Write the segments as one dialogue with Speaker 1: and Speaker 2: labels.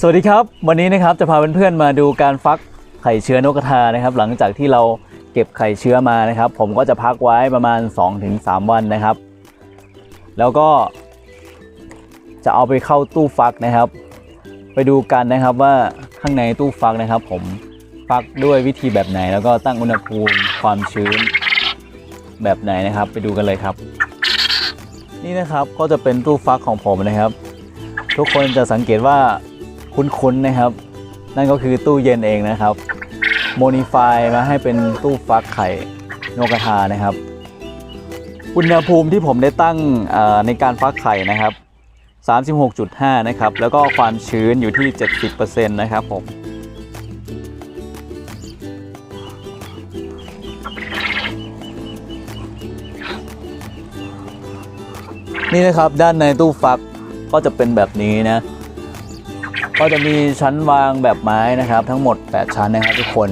Speaker 1: สวัสดีครับ วันนี้นะครับจะพาเพื่อนๆมาดูการฟักไข่เชื้อนกกระทานะครับ หลังจากที่เราเก็บไข่เชื้อมานะครับ ผมก็จะพักไว้ประมาณ 2-3 วันนะครับ แล้วก็ จะเอาไปเข้าตู้ฟักนะครับ ไปดูกันนะครับว่าข้างในตู้ฟักนะครับ ผมฟักด้วยวิธีแบบไหน แล้วก็ตั้งอุณหภูมิความชื้นแบบไหนนะครับ ไปดูกันเลยครับ นี่นะครับก็จะเป็นตู้ฟักของผมนะครับ ทุกคนจะสังเกตว่า คุ้นๆนะครับ นั่นก็คือตู้เย็นเองนะครับโมดิฟายมาให้เป็นตู้ฟักไข่นกกระทานะครับ อุณหภูมิที่ผมได้ตั้งในการฟักไข่นะครับ 36.5 นะครับ แล้วก็ความชื้นอยู่ที่ 70%นะครับผมนี่นะครับด้านในตู้ฟักก็จะเป็นแบบนี้นะ ก็จะมีชั้นวางแบบไม้นะครับ ทั้งหมด 8 ชั้นนะครับทุกคน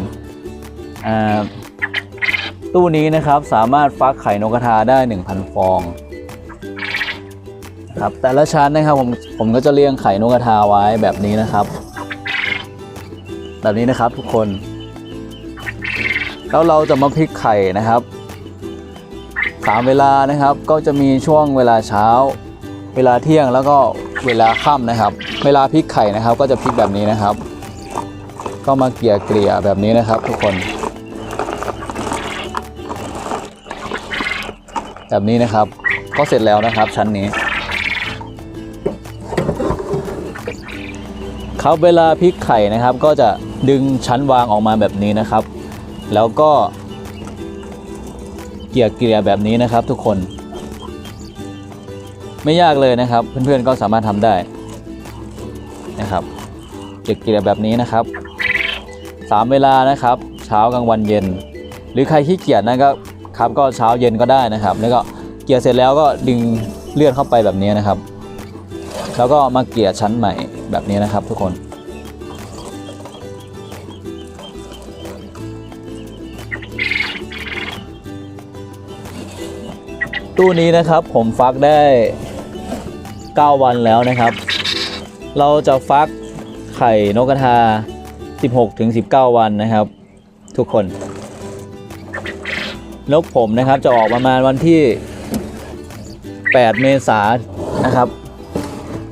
Speaker 1: ตู้นี้นะครับสามารถฟักไข่นกกระทาได้ 1,000 ฟองครับแต่ละชั้นนะครับผมผมก็จะเรียงไข่นกกระทาไว้แบบนี้นะครับ แบบนี้นะครับทุกคน แล้วเราจะมาพลิกไข่นะครับสามเวลานะครับก็จะมีช่วงเวลาเช้า เวลาเที่ยงแล้วก็ เวลาค่ำนะครับ เวลาพลิกไข่นะครับ ก็จะพลิกแบบนี้นะครับ ก็มาเกลี่ยเกลี่ยแบบนี้นะครับ ทุกคน แบบนี้นะครับ ก็เสร็จแล้วนะครับ ชั้นนี้ ครับเวลาพลิกไข่นะครับ ก็จะดึงชั้นวางออกมาแบบนี้นะครับ แล้วก็เกลี่ยเกลี่ยแบบนี้นะครับ ทุกคน ไม่ยากเลยนะครับ เพื่อนๆก็สามารถทำได้นะครับเกลี่ยเกลี่ยแบบนี้นะครับสามเวลานะครับ เช้ากลางวันเย็น หรือใครขี้เกียจนะก็ครับก็เช้าเย็นก็ได้นะครับ แล้วก็เกลี่ยเสร็จแล้วก็ดึงเลื่อนเข้าไปแบบนี้นะครับ แล้วก็มาเกลี่ยชั้นใหม่แบบนี้นะครับ ทุกคนตู้นี้นะครับผมฟักได้ 9 วันแล้วนะครับ เราจะฟักไข่นกกระทา 16ถึง19 วันนะครับ ทุกคน นกผมนะครับจะออกประมาณวันที่ 8 เมษายนนะครับ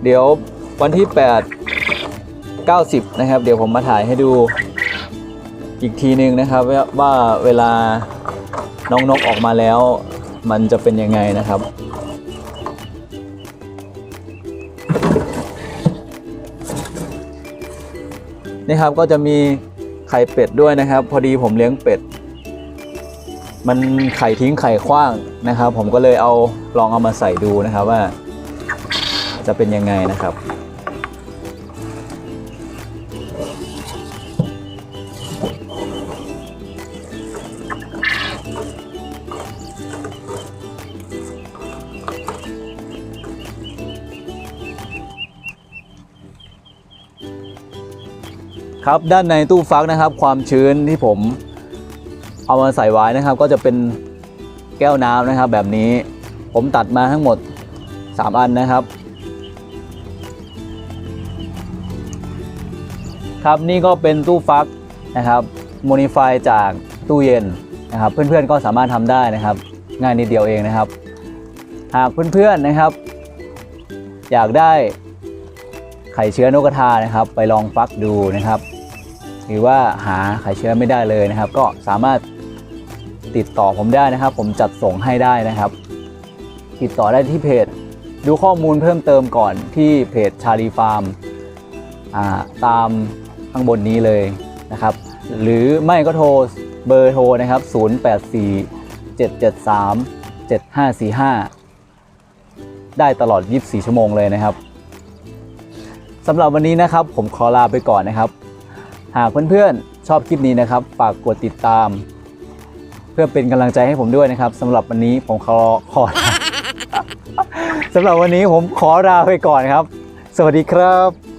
Speaker 1: เดี๋ยววันที่ 8 90 นะครับ เดี๋ยวผมมาถ่ายให้ดูอีกทีนึงนะครับว่าว่าเวลาน้องนกออกมาแล้วมันจะเป็นยังไงนะครับ นี่ครับก็จะมีไข่เป็ดด้วยนะครับ พอดีผมเลี้ยงเป็ด มันไข่ทิ้งไข่ขว้างนะครับ ผมก็เลยเอาลองเอามาใส่ดูนะครับว่า จะเป็นยังไงนะครับ ครับด้านในตู้ฟักนะครับ ความชื้นที่ผมเอามาใส่ไว้นะครับ ก็จะเป็นแก้วน้ำนะครับ แบบนี้ผมตัดมาทั้งหมด 3 อันนะครับ ครับนี่ก็เป็นตู้ฟักนะครับโมนิฟายจากตู้เย็นนะครับ เพื่อนๆก็สามารถทำได้นะครับ ง่ายนิดเดียวเองนะครับ หากเพื่อนๆนะครับ อยากได้ไข่เชื้อนกกระทานะครับ ไปลองฟักดูนะครับ หรือว่าหาไข่เชื้อไม่ได้เลยนะครับ ก็สามารถติดต่อผมได้นะครับ ผมจัดส่งให้ได้นะครับ ติดต่อได้ที่เพจ ดูข้อมูลเพิ่มเติมก่อนที่เพจชาลีฟาร์มตามข้างบนนี้เลยนะครับ หรือไม่ก็โทรเบอร์โทรนะครับ 084 773 7545 ได้ตลอด 24 ชั่วโมงเลยนะครับสำหรับวันนี้นะครับผมขอลาไปก่อนนะครับ หากเพื่อนๆชอบคลิปนี้นะครับ ฝากกดติดตาม เพื่อเป็นกำลังใจให้ผมด้วยนะครับสำหรับวันนี้ผมขอขอสำหรับวันนี้ผมขอลาไปก่อนครับ สวัสดีครับ